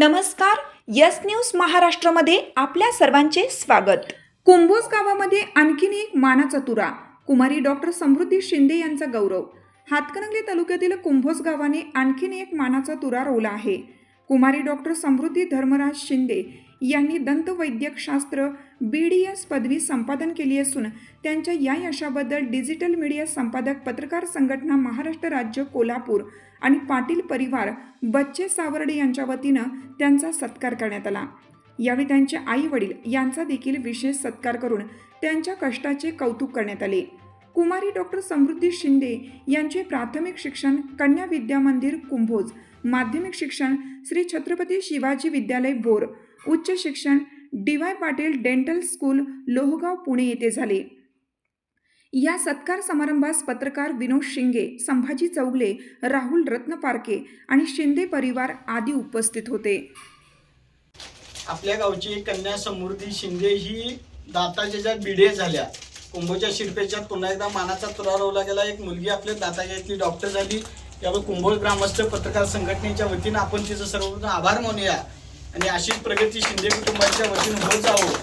नमस्कार yes news महाराष्ट्रामध्ये आपल्या सर्वांचे स्वागत. कुंभोज गावामध्ये आणखीन एक मानाचा तुरा कुमारी डॉक्टर समृद्धी शिंदे यांचा गौरव. हातकणंगले तालुक्यातील कुंभोज गावाने आणखीन एक मानाचा तुरा रोवला आहे. कुमारी डॉक्टर समृद्धी धर्मराज शिंदे यांनी दंतवैद्यकशास्त्र बी डी एस पदवी संपादन केली असून त्यांच्या या यशाबद्दल डिजिटल मीडिया संपादक पत्रकार संघटना महाराष्ट्र राज्य कोल्हापूर आणि पाटील परिवार बच्चे सावर्डे यांच्या वतीनं त्यांचा सत्कार करण्यात आला. यावेळी त्यांचे आई वडील यांचा देखील विशेष सत्कार करून त्यांच्या कष्टाचे कौतुक करण्यात आले. कुमारी डॉक्टर समृद्धी शिंदे यांचे प्राथमिक शिक्षण कन्या विद्या मंदिर कुंभोज. माध्यमिक शिक्षण श्री छत्रपती शिवाजी विद्यालय भोर. उच्च शिक्षण D Y Patil dental school Lohegaon Pune येथे झाले. या सत्कार समारंभास पत्रकार विनोद शिंगे संभाजी चौगले राहुल रत्नपारके आणि शिंदे परिवार आदी उपस्थित होते. आपल्या गावची कन्या समृद्धी शिंदे ही दाताच्या ज्या बिडे झाल्या कुंभोच्या शिरपेच्यात पुन्हा एकदा मानाचा तुरा रोवला गेला. एक मुलगी आपल्या दाताच्या इथली डॉक्टर झाली. यावर कुंभोळ ग्रामस्थ पत्रकार संघटनेच्या वतीनं आपण तिचं सर्वप्रथम आभार मानूया. आणि अशीच प्रगती शिंदे कुटुंबाच्या वतीनं होत जावं.